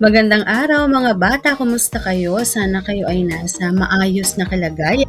Magandang araw mga bata, kumusta kayo? Sana kayo ay nasa maayos na kalagayan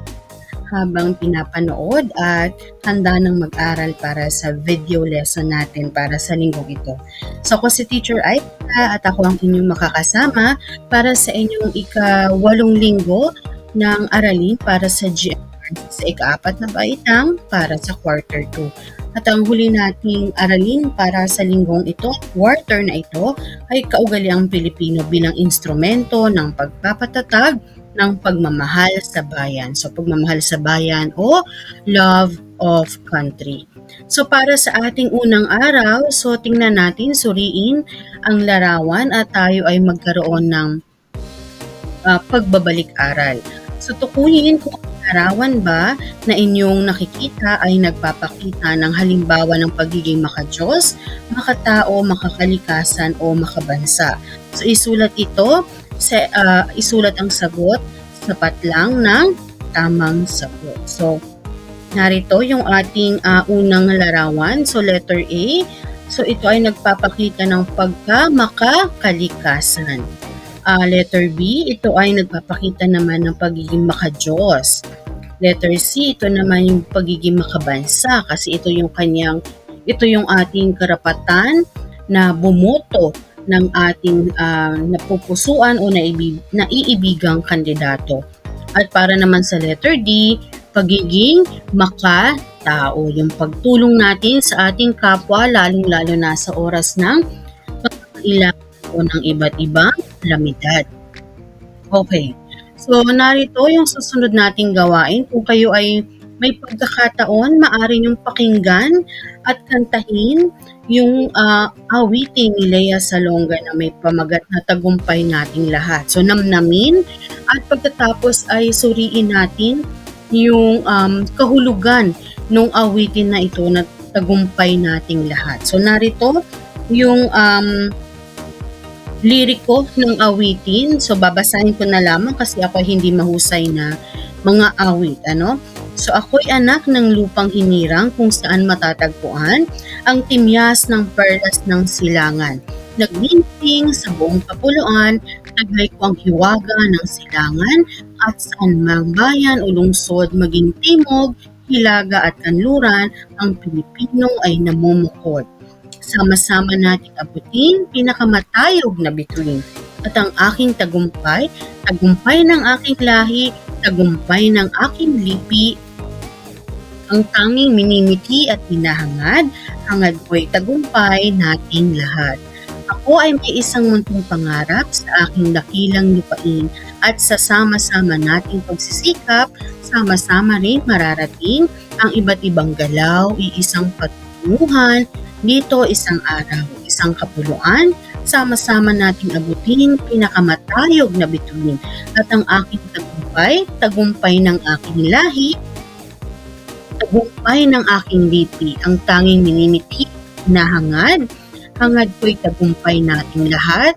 habang pinapanood at handa ng mag-aral para sa video lesson natin para sa linggong ito. So ako si Teacher Aika at ako ang inyong makakasama para sa inyong ika-walong linggo ng aralin para sa GMR sa ika-apat na baitang para sa quarter 2. At ang huli nating aralin para sa linggong ito, quarter na ito, ay kaugaliang Pilipino bilang instrumento ng pagpapatatag ng pagmamahal sa bayan. So pagmamahal sa bayan o love of country. So para sa ating unang araw, so tingnan natin, suriin ang larawan at tayo ay magkaroon ng uh, pagbabalik-aral. So tukuyin kung larawan ba na inyong nakikita ay nagpapakita ng halimbawa ng pagiging makajos, makatao, makakalikasan o makabansa. So isulat ito, sa, uh, isulat ang sagot sapat lang ng tamang sagot. So narito yung ating uh, unang larawan. So letter A, so ito ay nagpapakita ng pagka makakalikasan. Uh, letter B, ito ay nagpapakita naman ng pagiging makajos. Letter C, ito naman yung pagiging makabansa kasi ito yung kanyang, ito yung ating karapatan na bumoto ng ating uh, napupusuan o naibig, naiibigang kandidato. At para naman sa letter D, pagiging makatao, yung pagtulong natin sa ating kapwa lalong-lalo na sa oras ng pagkailangan o ng iba't ibang kalamidad. Okay. So, narito yung susunod nating gawain. Kung kayo ay may pagkakataon, maaari niyong pakinggan at kantahin yung uh, awitin ni Lea Salonga na may pamagat na tagumpay nating lahat. So, namnamin at pagkatapos ay suriin natin yung um, kahulugan ng awitin na ito na tagumpay nating lahat. So, narito yung um, liriko ng awitin. So, babasahin ko na lamang kasi ako hindi mahusay na mga awit. Ano? So, ako'y anak ng lupang hinirang kung saan matatagpuan ang timyas ng perlas ng silangan. Naglinting sa buong kapuluan, taglay ko ang hiwaga ng silangan at saan mang bayan o lungsod maging timog, hilaga at kanluran, ang Pilipino ay namumukod. Sama-sama nating abutin pinakamatayog na bituin. At ang aking tagumpay, tagumpay ng aking lahi, tagumpay ng aking lipi, ang tanging minimiti at hinahangad, hangad ko'y tagumpay nating lahat. Ako ay may isang muntong pangarap sa aking dakilang lupain at sa sama-sama nating pagsisikap, sama-sama rin mararating ang iba't ibang galaw, iisang patunguhan, dito isang araw, isang kapuluan, sama-sama nating abutin pinakamatayog na bituin at ang aking tagumpay, tagumpay ng aking lahi, tagumpay ng aking lipi, ang tanging minimiti na hangad, hangad ko'y tagumpay nating lahat,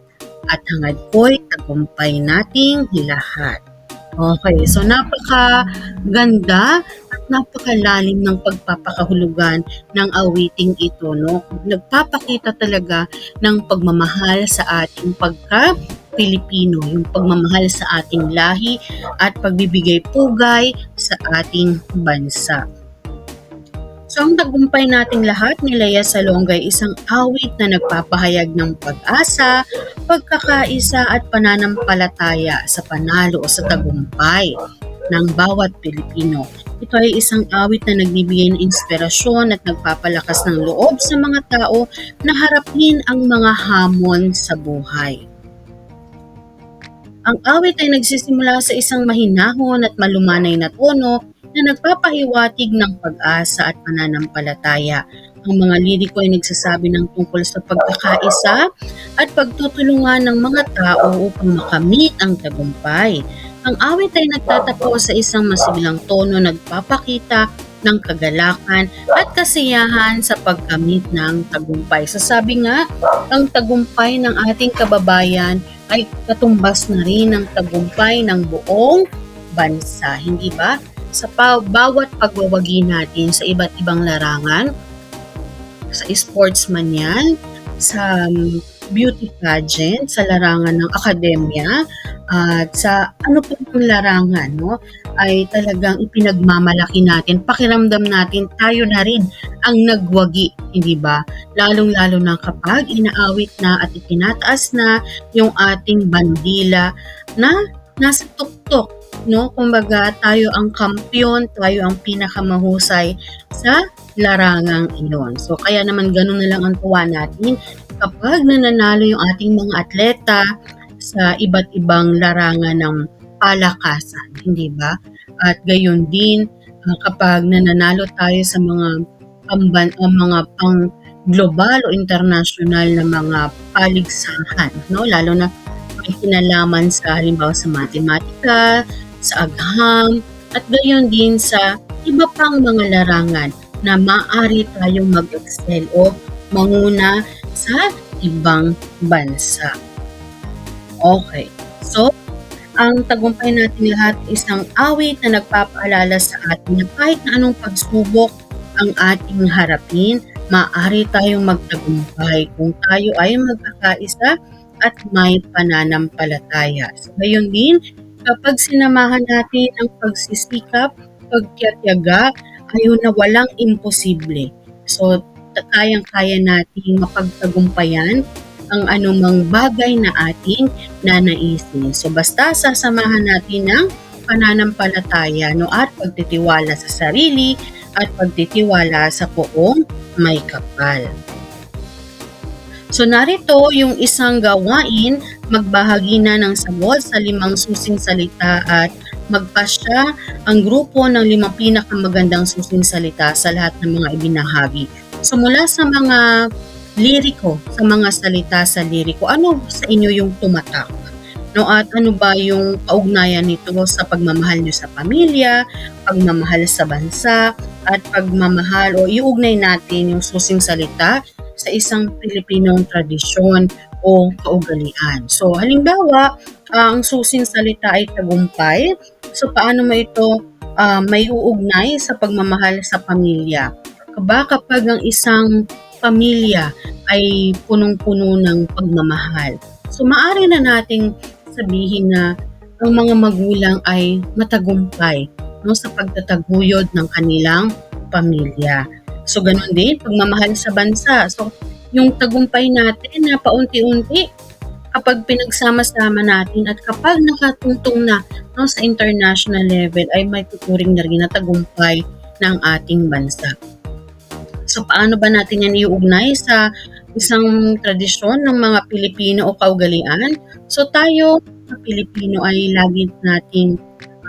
at hangad ko'y tagumpay nating lahat. Okay, so napaka ganda napakalalim ng pagpapakahulugan ng awiting ito. No? Nagpapakita talaga ng pagmamahal sa ating pagka Pilipino, yung pagmamahal sa ating lahi at pagbibigay pugay sa ating bansa. So ang tagumpay nating lahat ni Leia Salonga ay isang awit na nagpapahayag ng pag-asa, pagkakaisa at pananampalataya sa panalo o sa tagumpay ng bawat Pilipino. Ito ay isang awit na nagbibigay ng inspirasyon at nagpapalakas ng loob sa mga tao na harapin ang mga hamon sa buhay. Ang awit ay nagsisimula sa isang mahinahon at malumanay na tono na nagpapahiwatig ng pag-asa at pananampalataya. Ang mga liriko ay nagsasabi ng tungkol sa pagkakaisa at pagtutulungan ng mga tao upang makamit ang tagumpay. Ang awit ay nagtatapos sa isang masiglang tono nagpapakita ng kagalakan at kasiyahan sa pagkamit ng tagumpay. So sabi nga, ang tagumpay ng ating kababayan ay katumbas na rin ng tagumpay ng buong bansa. Hindi ba? Sa bawat pagwawagi natin sa iba't ibang larangan, sa sportsman yan, sa um, beauty pageant, sa larangan ng akademya, at sa ano pa bang larangan 'no, ay talagang ipinagmamalaki natin, pakiramdam natin tayo na rin ang nagwagi, hindi ba? Lalong-lalo na kapag inaawit na at itinataas na yung ating bandila na nasa tuktok 'no. Kumbaga tayo ang kampiyon, tayo ang pinakamahusay sa larangang iyon. So kaya naman gano'n na lang ang tuwa natin kapag nananalo yung ating mga atleta sa iba't ibang larangan ng palakasan, hindi ba? At gayon din, ah, kapag nananalo tayo sa mga pamban o mga pang-global o internasyonal na mga paligsahan 'no, lalo na may kinalaman sa halimbawa sa matematika, sa agham, at gayon din sa iba pang mga larangan na maaari tayong mag-excel o manguna sa ibang bansa. Okay. So, ang tagumpay nating lahat isang awit na nagpapaalala sa atin na kahit na anong pagsubok ang ating harapin, maaari tayong magtagumpay kung tayo ay magkakaisa at may pananampalataya. So, gayon din, kapag sinamahan natin ang pagsisikap, pagtiyatiyaga, ayun na walang imposible. So, kayang-kaya nating mapagtagumpayan ang anumang bagay na ating nanaisin. So, basta sasamahan natin ng pananampalataya no, at pagtitiwala sa sarili at pagtitiwala sa poong may kapal. So narito yung isang gawain, magbahagi na ng sagot sa limang susing salita at magpasya ang grupo ng limang pinakamagandang susing salita sa lahat ng mga ibinahagi. So mula sa mga liriko, sa mga salita sa liriko, ano sa inyo yung tumatak? No, at ano ba yung kaugnayan nito sa pagmamahal nyo sa pamilya, pagmamahal sa bansa, at pagmamahal o iugnay natin yung susing salita sa isang Pilipinong tradisyon o kaugalian. So, halimbawa, ang susing salita ay tagumpay. So, paano mo ito uh, may uugnay sa pagmamahal sa pamilya? Kaba kapag ang isang pamilya ay punong-puno ng pagmamahal. So, maaari na nating sabihin na ang mga magulang ay matagumpay no, sa pagtataguyod ng kanilang pamilya. So, ganun din, pagmamahal sa bansa. So, yung tagumpay natin na paunti-unti, kapag pinagsama-sama natin at kapag nakatungtong na no, sa international level, ay may tuturing na rin na tagumpay ng ating bansa. So, paano ba natin yan iuugnay sa isang tradisyon ng mga Pilipino o kaugalian? So, tayo, mga Pilipino, ay lagi nating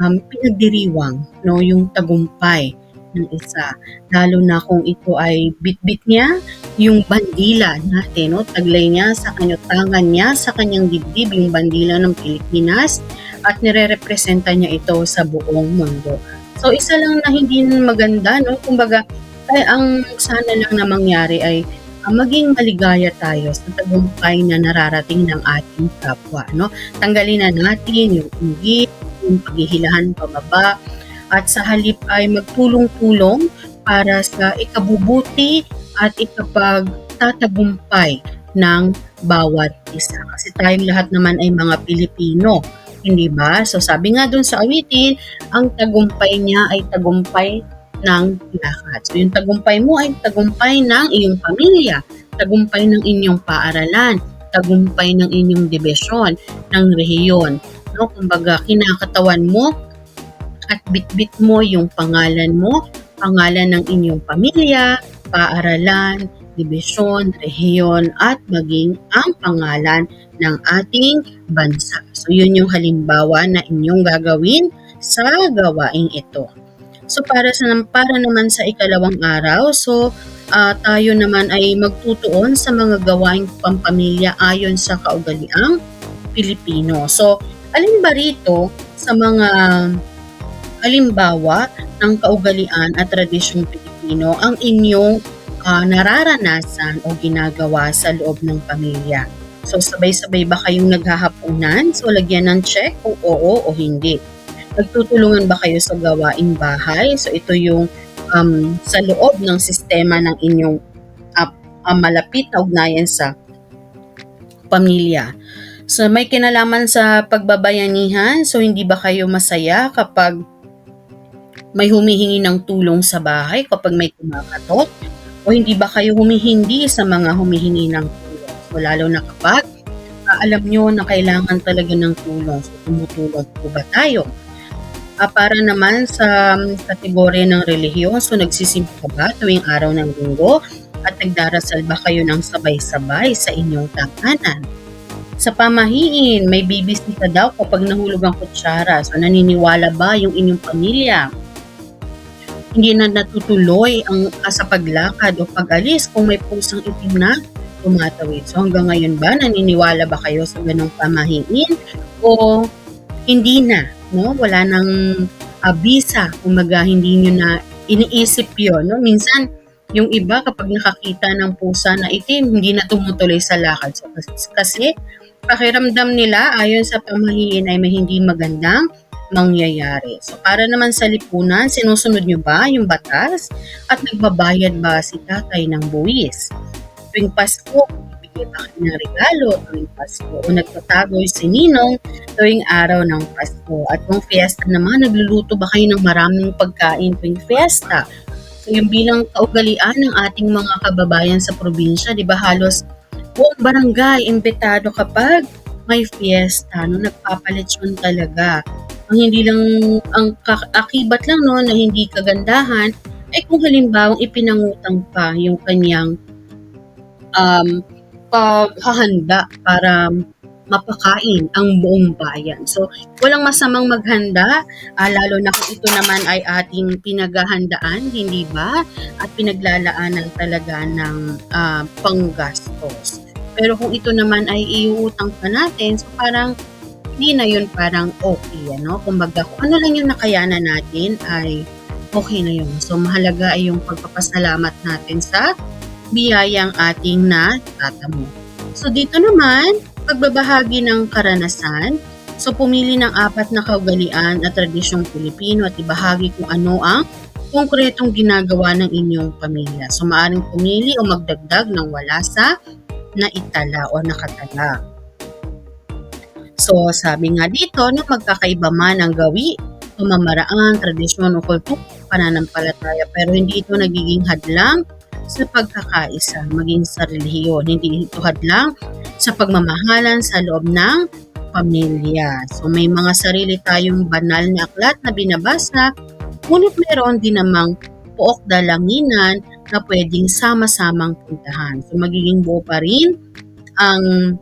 um, pinagdiriwang no, yung tagumpay ng isa. Lalo na kung ito ay bitbit niya, yung bandila natin, no? taglay niya sa kanyutangan niya, sa kanyang dibdib, yung bandila ng Pilipinas, at nire-representa niya ito sa buong mundo. So, isa lang na hindi maganda, no? kumbaga, ay, ang sana lang na mangyari ay uh, maging maligaya tayo sa tagumpay na nararating ng ating kapwa. No? Tanggalin na natin yung inggit, yung paghihilahan pababa, at sa halip ay magtulong-tulong para sa ikabubuti at ikapagtatagumpay ng bawat isa. Kasi tayong lahat naman ay mga Pilipino, hindi ba? So sabi nga dun sa awitin, ang tagumpay niya ay tagumpay ng lahat. So yung tagumpay mo ay tagumpay ng iyong pamilya, tagumpay ng inyong paaralan, tagumpay ng inyong dibisyon, ng rehiyon. No, kumbaga kinakatawan mo at bitbit mo yung pangalan mo, pangalan ng inyong pamilya, paaralan, dibisyon, rehiyon, at maging ang pangalan ng ating bansa. So, yun yung halimbawa na inyong gagawin sa gawaing ito. So, para, sa, para naman sa ikalawang araw, so, uh, tayo naman ay magtutuon sa mga gawaing pampamilya ayon sa kaugaliang Pilipino. So, alin ba rito sa mga halimbawa ng kaugalian at tradisyong Pilipino ang inyong uh, nararanasan o ginagawa sa loob ng pamilya. So sabay-sabay ba kayong naghahapunan? So lagyan ng check kung oo o hindi. Nagtutulungan ba kayo sa gawaing bahay? So ito yung um, sa loob ng sistema ng inyong uh, uh, malapit na ugnayan sa pamilya. So may kinalaman sa pagbabayanihan, so hindi ba kayo masaya kapag may humihingi ng tulong sa bahay kapag may kumakatok? O hindi ba kayo humihindi sa mga humihingi ng tulong? So lalo na kapag ah, alam nyo na kailangan talaga ng tulong. So tumutulong po ba tayo? Ah, para naman sa um, kategorya ng relihiyon, so nagsisimba ka ba tuwing araw ng linggo at nagdarasal ba kayo ng sabay-sabay sa inyong tahanan? Sa pamahiin, may ka daw kapag nahulog ang kutsara. So naniniwala ba yung inyong pamilya? Hindi na natutuloy ang sa paglakad o pag-alis kung may pusang itim na tumatawid. So hanggang ngayon ba naniniwala ba kayo sa ganong pamahiin o hindi na, no? Wala nang abisa, kumaga hindi nyo na iniisip yon no? Minsan, yung iba kapag nakakita ng pusa na itim, hindi na tumutuloy sa lakad. So, kas- kasi pakiramdam nila ayon sa pamahiin ay may hindi magandang mangyayari. So para naman sa lipunan, sinusunod nyo ba yung batas at nagbabayad ba si tatay ng buwis? Tuwing Pasko, bibigay ba kayo ng regalo tuwing Pasko o nagtatagoy si Ninong tuwing araw ng Pasko. At kung fiesta naman, nagluluto ba kayo ng maraming pagkain tuwing fiesta? So yung bilang kaugalian ng ating mga kababayan sa probinsya, di ba halos buong barangay imbitado kapag may fiesta, no, nagpapalitsyon talaga. Ang hindi lang, ang akibat lang no, na hindi kagandahan, ay kung halimbawang ipinangutang pa yung kanyang um, paghahanda para mapakain ang buong bayan. So, walang masamang maghanda, ah, lalo na kung ito naman ay ating pinaghahandaan, hindi ba? At pinaglalaanan talaga ng ah, panggastos. Pero kung ito naman ay iuutang pa natin, so parang hindi na yun parang okay, ano? Kumbaga, kung ano lang yung nakayanan natin ay okay na yun. So, mahalaga ay yung pagpapasalamat natin sa biyayang ating natatamo. So, dito naman, pagbabahagi ng karanasan. So, pumili ng apat na kaugalian at tradisyong Pilipino at ibahagi kung ano ang konkretong ginagawa ng inyong pamilya. So, maaaring pumili o magdagdag ng wala sa naitala o nakatala. So, sabi nga dito na magkakaiba man ang gawi, pamamaraan, tradisyon o kultura, pananampalataya, pero hindi ito nagiging hadlang sa pagkakaisa, maging sa relihiyon. Hindi ito hadlang sa pagmamahalan sa loob ng pamilya. So, may mga sarili tayong banal na aklat na binabasa, ngunit meron din namang pook dalanginan na pwedeng sama-samang puntahan. So, magiging buo pa rin ang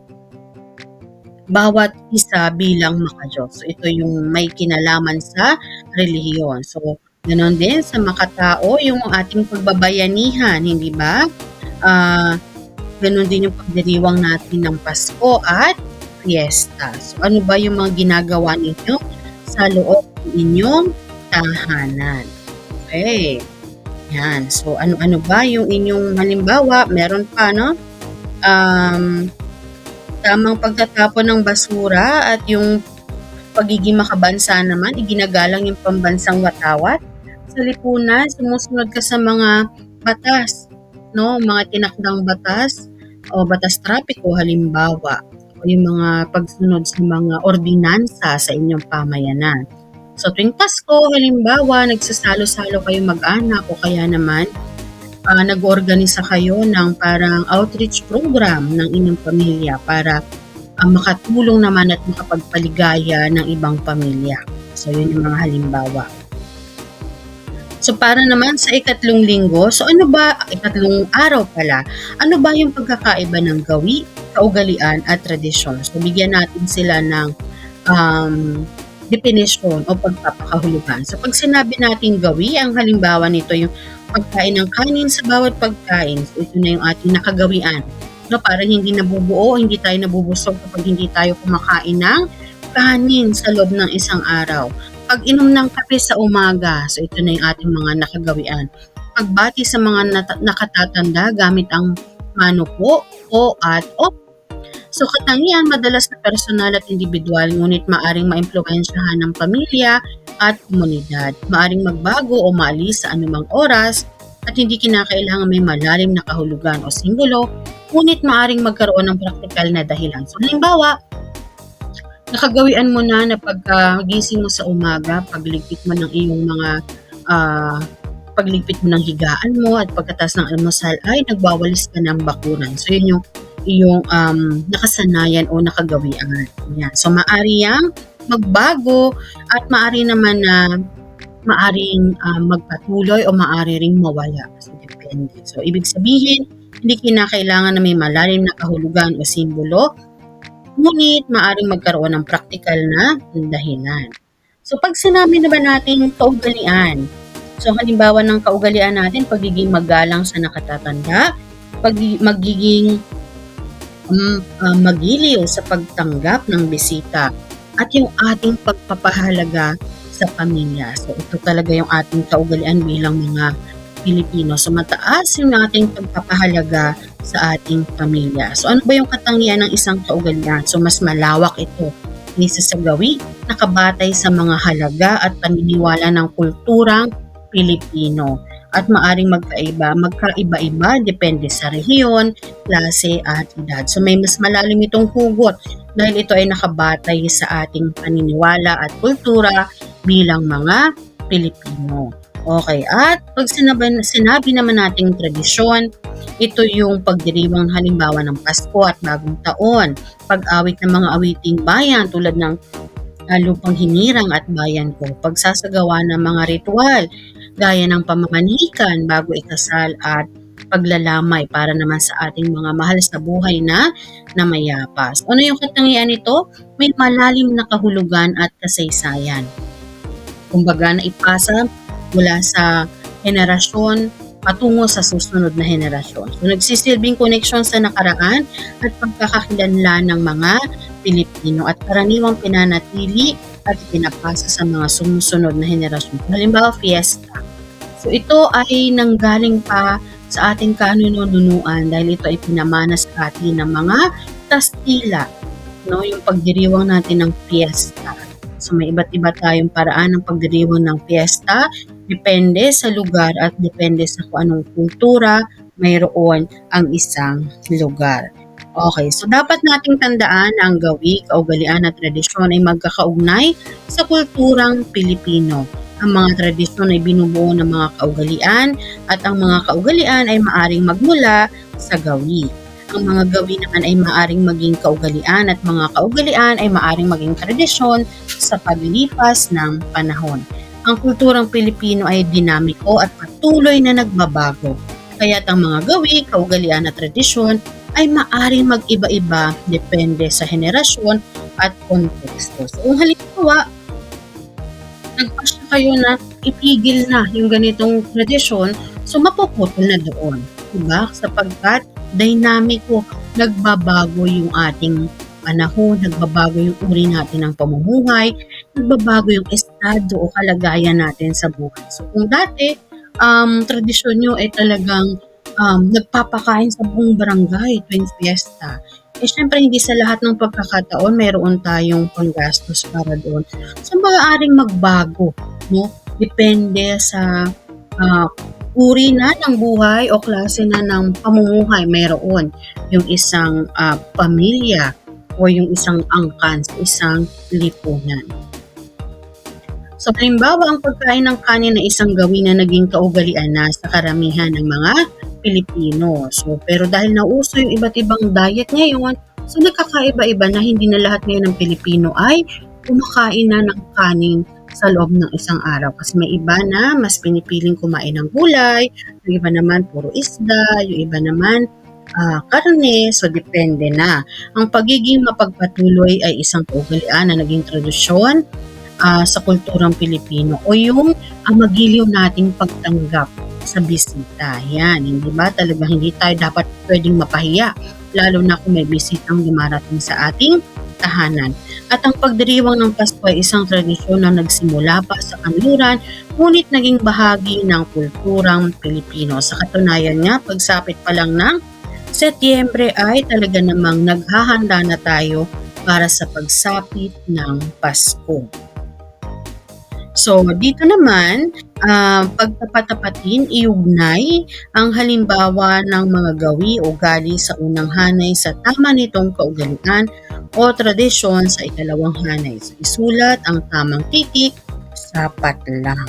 bawat isa bilang makajos. So, ito yung may kinalaman sa relihiyon. So, ganon din sa makatao, yung ating pagbabayanihan, hindi ba? Ah, ganon din yung pagdiriwang natin ng Pasko at fiesta. So, ano ba yung mga ginagawa ninyo sa loob ng inyong tahanan? Okay. Yan. So, ano-ano ba yung inyong halimbawa? Meron pa, no? Um, tamang pagtatapon ng basura at yung pagiging makabansa naman, iginagalang yung pambansang watawat. Sa lipunan, sumusunod ka sa mga batas, no? Mga tinakdang batas o batas trapiko halimbawa o yung mga pagsunod sa mga ordinansa sa inyong pamayanan. So tuwing Pasko, halimbawa, nagsasalo-salo kayo mag-anak o kaya naman ah, nag-organisa kayo ng parang outreach program ng inyong pamilya para ah, makatulong naman at makapagpaligaya ng ibang pamilya. So, yun yung mga halimbawa. So, para naman sa ikatlong linggo, so ano ba, ikatlong araw pala, ano ba yung pagkakaiba ng gawi, kaugalian at tradisyon? So, bigyan natin sila ng um, definition o pagpapakahulugan. So, pag sinabi natin gawi, ang halimbawa nito yung pagkain ng kanin sa bawat pagkain. So, ito na yung ating nakagawian. No, para hindi nabubuo, hindi tayo nabubusog kapag hindi tayo kumakain ng kanin sa loob ng isang araw. Pag-inom ng kape sa umaga, so ito na yung ating mga nakagawian. Pagbati sa mga nata- nakatatanda gamit ang mano po, o at op. So katangian madalas na personal at individual ngunit maaring maimpluwensyahan ng pamilya at komunidad. Maaring magbago o maalis sa anumang oras at hindi kinakailangan may malalim na kahulugan o simbolo ngunit maaring magkaroon ng praktikal na dahilan. So, halimbawa, nakagawian mo na na pagkagising mo sa umaga, pagligpit mo ng iyong mga ah, pagligpit mo ng higaan mo at pagkatas ng almusal ay nagwawalis ka ng bakuran. So, yun yung iyong um, nakasanayan o nakagawian. Yan. So, maari yang magbago at maari naman na maaring ah, magpatuloy o maari ring mawala. So, depende. So, ibig sabihin, hindi kinakailangan na may malalim na kahulugan o simbolo, ngunit maaring magkaroon ng praktikal na dahilan. So, pag sinabi naman natin kaugalian, so halimbawa ng kaugalian natin, pagiging magalang sa nakatatanda, pag, magiging ah, magiliw sa pagtanggap ng bisita, at yung ating pagpapahalaga sa pamilya. So, ito talaga yung ating kaugalian bilang mga Pilipino. So, mataas yung ating pagpapahalaga sa ating pamilya. So, ano ba yung katangian ng isang kaugalian? So, mas malawak ito kaysa sa gawi, nakabatay sa mga halaga at paniniwala ng kulturang Pilipino at maaring magkaiba, magkaiba-iba depende sa rehiyon, klase at edad. So may mas malalim itong hugot dahil ito ay nakabatay sa ating paniniwala at kultura bilang mga Pilipino. Okay, at pag sinabi, sinabi naman nating tradisyon, ito yung pagdiriwang halimbawa ng Pasko at Bagong Taon, pag-awit ng mga awiting bayan tulad ng uh, lupang hinirang at bayan ko, pagsasagawa ng mga ritual, gaya ng pamamanikan bago ikasal at paglalamay para naman sa ating mga mahal sa buhay na namayapas. Ano yung katangian nito? May malalim na kahulugan at kasaysayan. Kumbaga na ipasa mula sa henerasyon patungo sa susunod na henerasyon. So, nagsisilbing koneksyon sa nakaraan at pagkakakilanlan ng mga Pilipino at karaniwang pinanatili at pinapasa sa mga sumusunod na henerasyon. Halimbawa, fiesta. So ito ay nanggaling pa sa ating kanununuan dahil ito ay pinamana sa atin ng mga Kastila, no? yung pagdiriwang natin ng fiesta. So may iba't iba tayong paraan ng pagdiriwang ng fiesta, depende sa lugar at depende sa kung anong kultura mayroon ang isang lugar. Okay, so dapat nating tandaan na ang gawi, kaugalian at tradisyon ay magkakaugnay sa kulturang Pilipino. Ang mga tradisyon ay binubuo ng mga kaugalian at ang mga kaugalian ay maaring magmula sa gawi. Ang mga gawi naman ay maaring maging kaugalian at mga kaugalian ay maaring maging tradisyon sa paglipas ng panahon. Ang kulturang Pilipino ay dinamiko at patuloy na nagbabago. Kaya't ang mga gawi, kaugalian at tradisyon ay maaring mag-iba-iba depende sa henerasyon at konteksto. So, kung halimbawa, nagpasya kayo na ipigil na yung ganitong tradisyon, so mapuputol na doon. Diba? Sapagkat dynamico, nagbabago yung ating panahon, nagbabago yung uri natin ng pamumuhay, nagbabago yung estado o kalagayan natin sa buhay. So kung dati, um, tradisyon nyo ay talagang um, nagpapakain sa buong barangay tuwing fiesta. Eh, syempre, hindi sa lahat ng pagkakataon mayroon tayong panggastos para doon. So, maaaring magbago, no? Depende sa uh, uri na ng buhay o klase na ng pamumuhay mayroon. Yung isang uh, pamilya o yung isang angkan sa isang lipunan. So, halimbawa, ang pagkain ng kanin na isang gawin na naging kaugalian na sa karamihan ng mga Pilipino. So, pero dahil nauso yung iba't ibang diet ngayon, so nagkakaiba-iba na hindi na lahat ngayon ng Pilipino ay kumakain na ng kanin sa loob ng isang araw. Kasi may iba na mas pinipiling kumain ng gulay, yung iba naman puro isda, yung iba naman uh, karne, so depende na. Ang pagiging mapagpatuloy ay isang kaugalian na naging tradisyon uh, sa kulturang Pilipino o yung uh, magiliw nating pagtanggap sa bisita. Yan, hindi ba? Talaga hindi tayo dapat pwedeng mapahiya, lalo na kung may bisitang dumarating sa ating tahanan. At ang pagdiriwang ng Pasko ay isang tradisyon na nagsimula pa sa kanluran, ngunit naging bahagi ng kulturang Pilipino. Sa katunayan nga, pagsapit pa lang ng Setyembre ay talaga namang naghahanda na tayo para sa pagsapit ng Pasko. So, dito naman, ah, pagtapat-tapatin, iugnay ang halimbawa ng mga gawi o gali sa unang hanay sa tama nitong kaugalian o tradisyon sa ikalawang hanay. So, isulat ang tamang titik, sapat lang.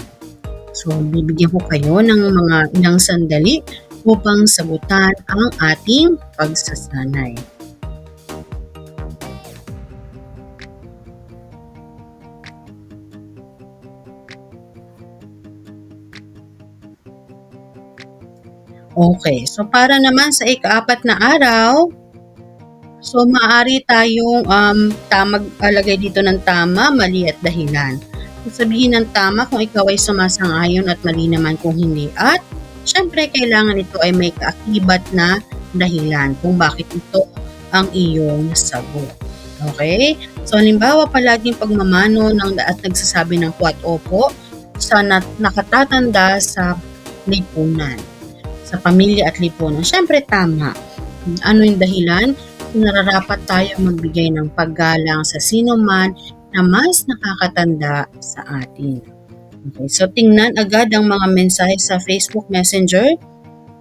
So, bibigyan ko kayo ng mga ilang sandali upang sagutan ang ating pagsasanay. Okay, so para naman sa ikaapat na araw, so maaari tayong um, tamag alagay dito ng tama, mali at dahilan. Sabihin ng tama kung ikaw ay sumasang-ayon at mali naman kung hindi. At syempre kailangan ito ay may kaakibat na dahilan kung bakit ito ang iyong sagot. Okay? So halimbawa palaging pagmamano ng at nagsasabi ng po at opo sa nat- nakatatanda sa lipunan sa pamilya at lipunan. Syempre tama. Ano yung dahilan? Nararapat tayo magbigay ng paggalang sa sino man na mas nakakatanda sa atin. Okay, so tingnan agad ang mga mensahe sa Facebook Messenger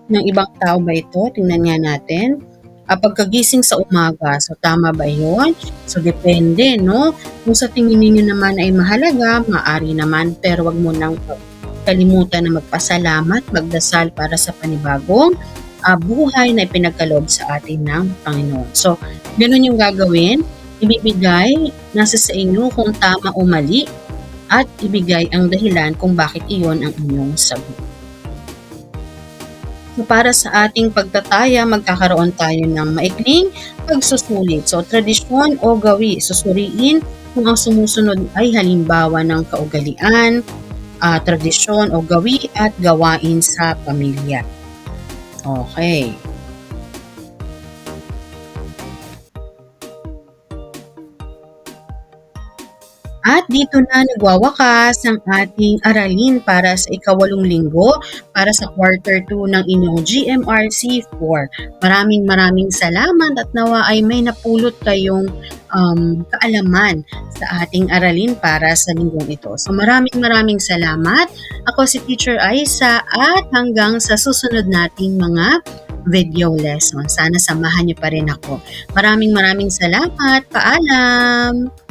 ng ibang tao ba ito? Tingnan nga natin. Ah, pagkagising sa umaga, so tama ba yun? So depende, no? Kung sa tingin ninyo naman ay mahalaga, maaari naman, pero wag mo nang kalimutan na magpasalamat, magdasal para sa panibagong uh, buhay na ipinagkaloob sa atin ng Panginoon. So, ganun yung gagawin. Ibibigay, nasa sa inyo kung tama o mali at ibigay ang dahilan kung bakit iyon ang inyong sagot. So, para sa ating pagtataya, magkakaroon tayo ng maikling pagsusulit. So, tradisyon o gawi, susuriin kung ang sumusunod ay halimbawa ng kaugalian, uh, tradisyon o gawi at gawain sa pamilya. Okay. At dito na nagwawakas ang ating aralin para sa ikawalong linggo para sa quarter 2 ng inyong GMRC 4. Maraming maraming salamat at nawa ay may napulot kayong um, kaalaman sa ating aralin para sa linggong ito. So maraming maraming salamat. Ako si Teacher Aisa at hanggang sa susunod nating mga video lesson. Sana samahan niyo pa rin ako. Maraming maraming salamat. Paalam!